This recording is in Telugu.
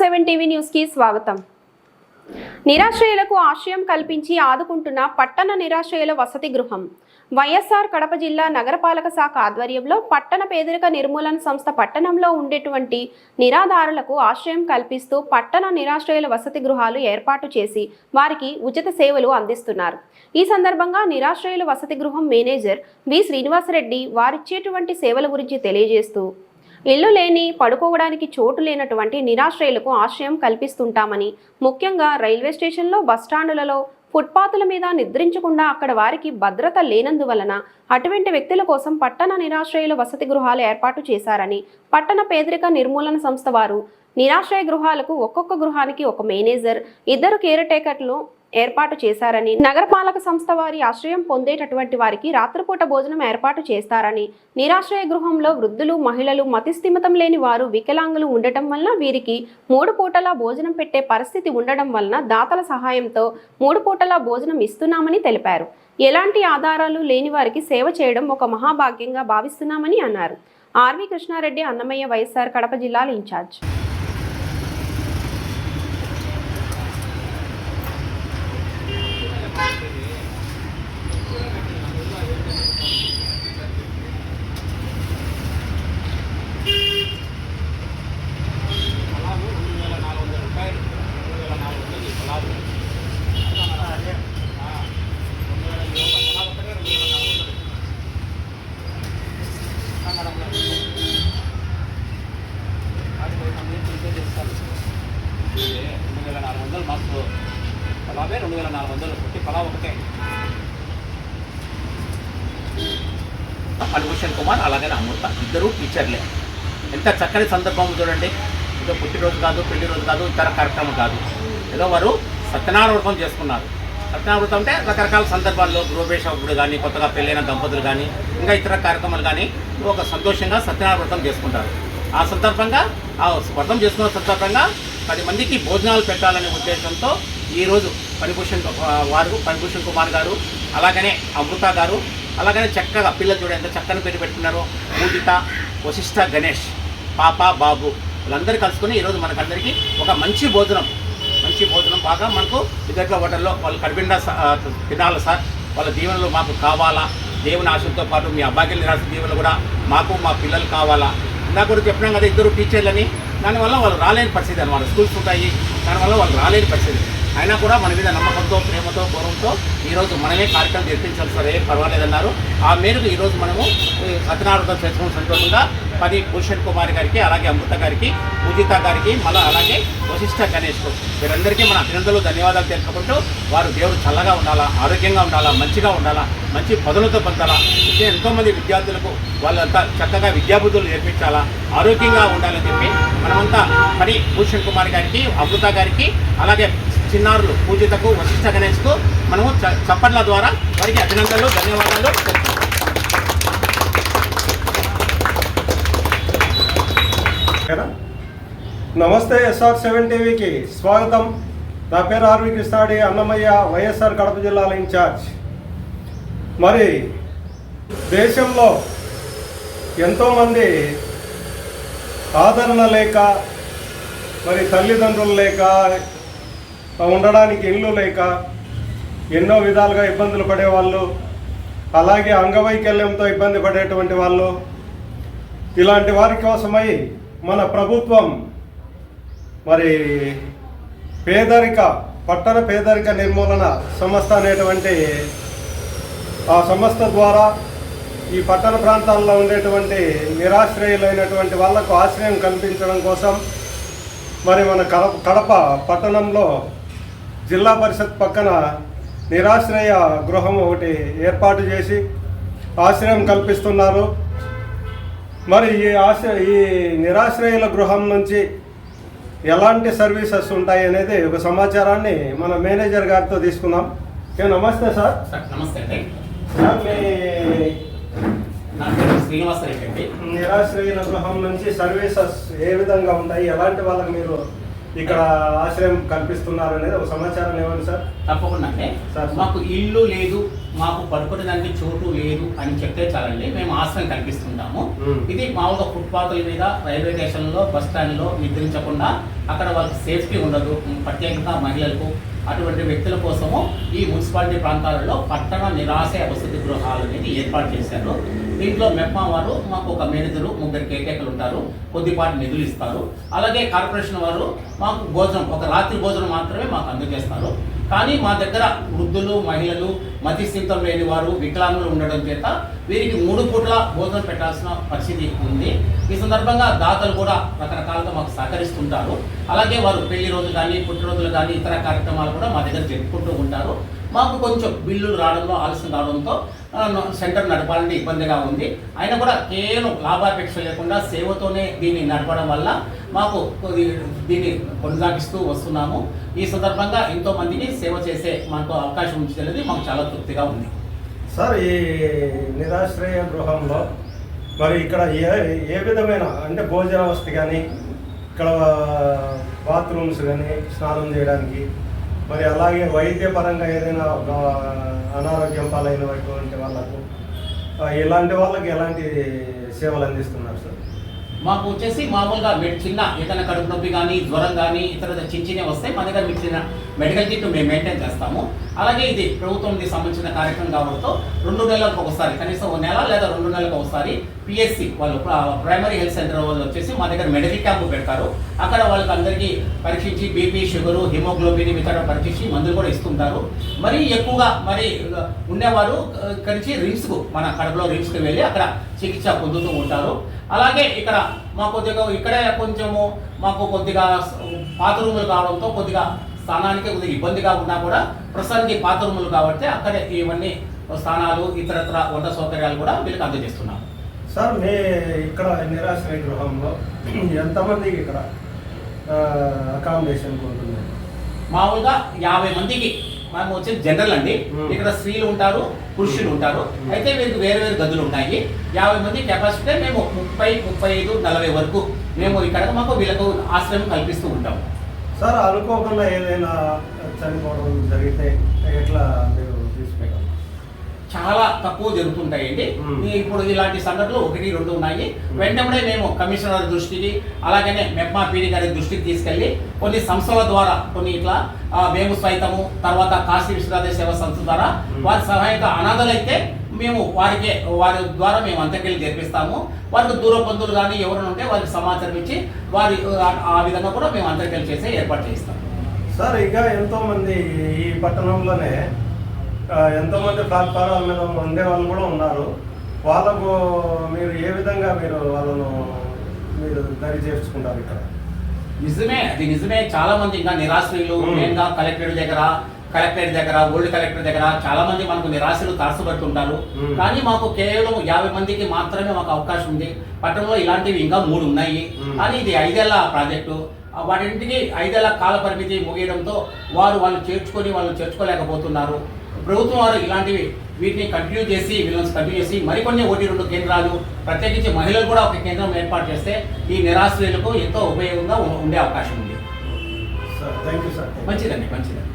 సెవెన్ టీవీ న్యూస్కి స్వాగతం. నిరాశ్రయులకు ఆశ్రయం కల్పించి ఆదుకుంటున్న పట్టణ నిరాశ్రయుల వసతి గృహం. వైఎస్ఆర్ కడప జిల్లా నగరపాలక శాఖ ఆధ్వర్యంలో పట్టణ పేదరిక నిర్మూలన సంస్థ పట్టణంలో ఉండేటువంటి నిరాధారులకు ఆశ్రయం కల్పిస్తూ పట్టణ నిరాశ్రయుల వసతి గృహాలు ఏర్పాటు చేసి వారికి ఉచిత సేవలు అందిస్తున్నారు. ఈ సందర్భంగా నిరాశ్రయుల వసతి గృహం మేనేజర్ వి శ్రీనివాసరెడ్డి వారిచ్చేటువంటి సేవల గురించి తెలియజేస్తూ ఇల్లు లేని పడుకోవడానికి చోటు లేనటువంటి నిరాశ్రయులకు ఆశ్రయం కల్పిస్తుంటామని ముఖ్యంగా రైల్వే స్టేషన్లో బస్టాండులలో ఫుట్పాతుల మీద నిద్రించకుండా అక్కడ వారికి భద్రత లేనందువలన అటువంటి వ్యక్తుల కోసం పట్టణ నిరాశ్రయుల వసతి గృహాలు ఏర్పాటు చేశారని పట్టణ పేదరిక నిర్మూలన సంస్థ వారు నిరాశ్రయ గృహాలకు ఒక్కొక్క గృహానికి ఒక మేనేజర్ ఇద్దరు కేర్ టేకర్లు ఏర్పాటు చేశారని నగరపాలక సంస్థ వారి ఆశ్రయం పొందేటటువంటి వారికి రాత్రిపూట భోజనం ఏర్పాటు చేస్తారని నిరాశ్రయ గృహంలో వృద్ధులు మహిళలు మతిస్థిమితం లేని వారు వికలాంగులు ఉండటం వలన వీరికి మూడు పూటలా భోజనం పెట్టే పరిస్థితి ఉండడం వలన దాతల సహాయంతో మూడు పూటలా భోజనం ఇస్తున్నామని తెలిపారు. ఎలాంటి ఆధారాలు లేని వారికి సేవ చేయడం ఒక మహాభాగ్యంగా భావిస్తున్నామని అన్నారు. ఆర్వి కృష్ణారెడ్డి అన్నమయ్య వైఎస్ఆర్ కడప జిల్లాల ఇన్ఛార్జ్. వందలు మాకు పలావే రెండు వేల నాలుగు వందలు ఒకటి పలావ్ ఒకటే. అల్భూషణ్ కుమార్ అలాగే అమృత ఇద్దరు టీచర్లే ఎంత చక్కని సందర్భం చూడండి. ఏదో పుట్టినరోజు కాదు పెళ్ళి రోజు కాదు ఇతర కార్యక్రమం కాదు. ఏదో వారు సత్యనారాయణ వ్రతం చేసుకున్నారు. సత్యనారాయణ వ్రతం అంటే రకరకాల సందర్భాల్లో గృహేషప్పుడు కానీ కొత్తగా పెళ్ళైన దంపతులు కానీ ఇంకా ఇతర కార్యక్రమాలు కానీ ఒక సంతోషంగా సత్యనారాయణ వ్రతం చేసుకుంటారు. ఆ సందర్భంగా ఆ వ్రతం చేసుకున్న సందర్భంగా పది మందికి భోజనాలు పెట్టాలనే ఉద్దేశంతో ఈరోజు పరిభూషణ్ వారు పరిభూషణ్ కుమార్ గారు అలాగనే అమృత గారు అలాగనే చక్కగా పిల్లలు చూడండి ఎంత చక్కని పేరు పెట్టుకున్నారో పూజిత వశిష్ఠ గణేష్ పాప బాబు వీళ్ళందరూ కలుసుకొని ఈరోజు మనకందరికీ ఒక మంచి భోజనం మంచి భోజనం బాగా మనకు ఇద్దరిలో హోటల్లో వాళ్ళు కడిపిండా తినాలి సార్. వాళ్ళ దీవెనలు మాకు కావాలా? దేవుని ఆశతో పాటు మీ అబ్బాయికి నిరాశ దీవెనలు కూడా మాకు మా పిల్లలు కావాలా? ఇందాక కూడా చెప్పినాం కదా ఇద్దరు టీచర్లని. దానివల్ల వాళ్ళు రాలేని పరిస్థితి అనమాట స్కూల్స్ ఉంటాయి దానివల్ల వాళ్ళు రాలేని పరిస్థితి. అయినా కూడా మన మీద నమ్మకంతో ప్రేమతో గౌరవంతో ఈరోజు మనమే కార్యక్రమం జరిపించాలి సరే పర్వాలేదన్నారు. ఆ మేరకు ఈరోజు మనము సత్యనారాయణ చేసుకున్న సందర్భంగా పది భూషణ్ కుమార్ గారికి అలాగే అమృత గారికి పూజిత గారికి మళ్ళీ అలాగే వశిష్ఠ గణేష్ వీరందరికీ మన అభినందనలు ధన్యవాదాలు తెలుపుకుంటూ వారు దేవుడు చల్లగా ఉండాలా ఆరోగ్యంగా ఉండాలా మంచిగా ఉండాలా మంచి పదులతో పొందాలా ఇంకా ఎంతోమంది విద్యార్థులకు వాళ్ళంతా చక్కగా విద్యాబుద్ధులు నేర్పించాలా ఆరోగ్యంగా ఉండాలని చెప్పి మనమంతా పని భూషణ్ కుమార్ గారికి అమృత గారికి అలాగే చిన్నారులు పూజితకు వశిష్ఠ గణేష్కు మనము చ- చప్పట్ల ద్వారా వారికి అభినందనలు ధన్యవాదాలు. ఓకేనా? నమస్తే ఎస్ఆర్ సెవెన్ టీవీకి స్వాగతం. నా పేరు ఆర్వి కృష్ణాడి అన్నమయ్య వైఎస్ఆర్ కడప జిల్లాల ఇన్ఛార్జ్. మరి దేశంలో ఎంతోమంది ఆదరణ లేక మరి తల్లిదండ్రులు లేక ఉండడానికి ఇల్లు లేక ఎన్నో విధాలుగా ఇబ్బందులు పడేవాళ్ళు అలాగే అంగవైకల్యంతో ఇబ్బంది పడేటువంటి వాళ్ళు. ఇలాంటి వారి కోసమై మన ప్రభుత్వం మరి పేదరిక పట్టణ పేదరిక నిర్మూలన సంస్థ అనేటువంటి ఆ సంస్థ ద్వారా ఈ పట్టణ ప్రాంతాల్లో ఉండేటువంటి నిరాశ్రయులైనటువంటి వాళ్ళకు ఆశ్రయం కల్పించడం కోసం మరి మన కడప కడప పట్టణంలో జిల్లా పరిషత్ పక్కన నిరాశ్రయ గృహం ఒకటి ఏర్పాటు చేసి ఆశ్రయం కల్పిస్తున్నారు. మరి ఈ ఆశ ఈ నిరాశ్రయుల గృహం నుంచి ఎలాంటి సర్వీసెస్ ఉంటాయి అనేది ఒక సమాచారాన్ని మన మేనేజర్ గారితో తీసుకుందాం. ఏ నమస్తే సార్. సార్ నమస్తే అండి. శ్రీనివాసరెడ్డి నిరాశ్రయుల గృహం నుంచి సర్వీసెస్ ఏ విధంగా ఉంటాయి? ఎలాంటి వాళ్ళకి మీరు ఇక్కడ ఆశ్రయం కల్పిస్తున్నారు అనేది ఒక సమాచారం ఇవ్వండి సార్ తప్పకుండా అంటే సార్. మాకు ఇల్లు లేదు మాకు పడుకోవడానికి చోటు లేదు అని చెప్తే చాలండి. మేము ఆశ్రయం కల్పిస్తుంటాము. ఇది మామూలుగా ఫుట్పాత్ల మీద రైల్వే స్టేషన్లో బస్ స్టాండ్లో నిద్రించకుండా అక్కడ వాళ్ళకి సేఫ్టీ ఉండదు. ప్రత్యేకంగా మహిళలకు అటువంటి వ్యక్తుల కోసము ఈ మున్సిపాలిటీ ప్రాంతాలలో పట్టణ నిరాశయ వసతి గృహాలు అనేది ఏర్పాటు చేశారు. దీంట్లో మెప్మా వారు మాకు ఒక మేనేజరు ముగ్గురు కేకేకలు ఉంటారు. కొద్దిపాటి నిధులు ఇస్తారు. అలాగే కార్పొరేషన్ వారు మాకు భోజనం ఒక రాత్రి భోజనం మాత్రమే మాకు అందజేస్తారు. కానీ మా దగ్గర వృద్ధులు మహిళలు మతిస్థితం లేని వారు వికలాంగులు ఉండడం చేత వీరికి మూడు పూట్ల భోజనం పెట్టాల్సిన పరిస్థితి ఉంది. ఈ సందర్భంగా దాతలు కూడా రకరకాలుగా మాకు సహకరిస్తుంటారు. అలాగే వారు పెళ్ళి రోజులు కానీ పుట్టినరోజులు కానీ ఇతర కార్యక్రమాలు కూడా మా దగ్గర జరుపుకుంటూ ఉంటారు. మాకు కొంచెం బిల్లులు రావడంలో ఆలస్యం రావడంతో సెంటర్ నడపాలంటే ఇబ్బందిగా ఉంది. అయినా కూడా కేవలం లాభాపేక్ష లేకుండా సేవతోనే దీన్ని నడపడం వల్ల మాకు కొద్ది దీన్ని కొనసాగిస్తూ వస్తున్నాము. ఈ సందర్భంగా ఎంతోమందికి సేవ చేసే మాకు అవకాశం ఉంచినది మాకు చాలా తృప్తిగా ఉంది. సార్ ఈ నిరాశ్రయ గృహంలో మరి ఇక్కడ ఏ ఏ విధమైన అంటే భోజన వసతి కానీ ఇక్కడ బాత్రూమ్స్ కానీ స్నానం చేయడానికి మరి అలాగే వైద్యపరంగా ఏదైనా అనారోగ్యం పాలైనటువంటి వాళ్ళకు ఇలాంటి వాళ్ళకి ఎలాంటి సేవలు అందిస్తున్నారు సార్? మాకు వచ్చేసి మామూలుగా చిన్న ఏదైనా కడుపు నొప్పి కానీ జ్వరం కానీ ఇతర చిన్న చిన్న వస్తాయి. మన దగ్గర మీకు చిన్న మెడికల్ కిట్ మేము మెయింటైన్ చేస్తాము. అలాగే ఇది ప్రభుత్వంకి సంబంధించిన కార్యక్రమం కావడంతో రెండు నెలలకు ఒకసారి కనీసం ఒక నెల లేదా రెండు నెలలకు ఒకసారి పిఎస్సి వాళ్ళు ప్రైమరీ హెల్త్ సెంటర్ వాళ్ళు వచ్చేసి మా దగ్గర మెడికల్ క్యాంపు పెడతారు. అక్కడ వాళ్ళకి అందరికీ పరీక్షించి బీపీ షుగరు హిమోగ్లోబిన్ ఇతర పరీక్షించి మందులు కూడా ఇస్తుంటారు. మరీ ఎక్కువగా మరి ఉండేవారు ఆ, ఇక్కడి నుంచి రిమ్స్కు మన కడపలో రిమ్స్కి వెళ్ళి అక్కడ చికిత్స పొందుతూ ఉంటారు. అలాగే ఇక్కడ మా కొద్దిగా ఇక్కడే కొంచెము మాకు కొద్దిగా పాత రూములు కావడంతో కొద్దిగా స్థానానికి కొద్దిగా ఇబ్బందిగా ఉన్నా కూడా ప్రస్తుతానికి పాత రూములు కాబట్టి అక్కడే ఇవన్నీ స్థానాలు ఇతరత్ర వంట సౌకర్యాలు కూడా వీళ్ళకి అందజేస్తున్నాం సార్ మీ ఇక్కడ నిరాశ్రయ గృహంలో ఎంతమందికి ఇక్కడ అకామిడేషన్ ఉంటుంది మామూలుగా యాభై మందికి మేము వచ్చేది జనరల్ అండి. ఇక్కడ స్త్రీలు ఉంటారు పురుషులు ఉంటారు. అయితే వీరికి వేరు వేరు గదులు ఉన్నాయి. యాభై మంది కెపాసిటీ మేము ముప్పై ముప్పై ఐదు నలభై వరకు మేము ఇక్కడ మాకు వీళ్ళకు ఆశ్రయం కల్పిస్తూ ఉంటాం సార్ అనుకోకుండా ఏదైనా చనిపోవడం జరిగితే ఎట్లా మీరు తీసుకెళ్ళాలి చాలా తక్కువ జరుగుతుంటాయండి. ఇప్పుడు ఇలాంటి సంఘటనలు ఒకటి రెండు ఉన్నాయి. వెంటనే మేము కమిషనర్ దృష్టికి అలాగనే మెప్మా పీడి గారి దృష్టికి తీసుకెళ్ళి కొన్ని సంస్థల ద్వారా కొన్ని ఇట్లా మేము సైతము తర్వాత కాశీ విశ్వనాథ సేవ సంస్థ ద్వారా. వారి సహాయక అనాథలైతే మేము వారికి వారి ద్వారా మేము అంత్యక్రియలు జరిపిస్తాము. వారికి దూర బంధువులు కానీ ఎవరైనా ఉంటే వారికి సమాచారం ఇచ్చి వారి ఆ- విధంగా కూడా మేము అంత్యక్రియలు చేసే ఏర్పాటు చేస్తాం సార్ ఇంకా ఎంతో మంది ఈ పట్టణంలోనే ఆ, ఎంతో మంది ప్లాట్ఫారాల మీద ఉండే వాళ్ళు కూడా ఉన్నారు. వాళ్ళకు మీరు ఏ విధంగా మీరు వాళ్ళను మీరు దరి చేర్చుకుంటారు ఇక్కడ? నిజమే అది నిజమే. చాలా మంది ఇంకా నిరాశ్రయులు మ్మ్. కలెక్టరేట్ దగ్గర కలెక్టరేట్ దగ్గర ఓల్డ్ కలెక్టర్ దగ్గర చాలా మంది మనకు నిరాశలు తారసపడుతుంటారు. కానీ మాకు కేవలం యాభై మందికి మాత్రమే మాకు అవకాశం ఉంది. పట్టణంలో ఇలాంటివి ఇంకా మూడు ఉన్నాయి. కానీ ఇది ఐదేళ్ళ ప్రాజెక్టు. వాటింటికి ఐదేళ్ళ కాల పరిమితి ముగియడంతో వారు వాళ్ళు చేర్చుకొని వాళ్ళు చేర్చుకోలేకపోతున్నారు. ప్రభుత్వం వారు ఇలాంటివి వీటిని కంటిన్యూ చేసి వీళ్ళని కంటిన్యూ చేసి మరికొన్ని ఒకటి రెండు కేంద్రాలు ప్రత్యేకించి మహిళలు కూడా ఒక కేంద్రం ఏర్పాటు చేస్తే ఈ నిరాశ్రయులకు ఎంతో ఉపయోగంగా ఉండే అవకాశం ఉంది. సార్ థ్యాంక్ యూ సార్ మంచిదండి మంచిదండి.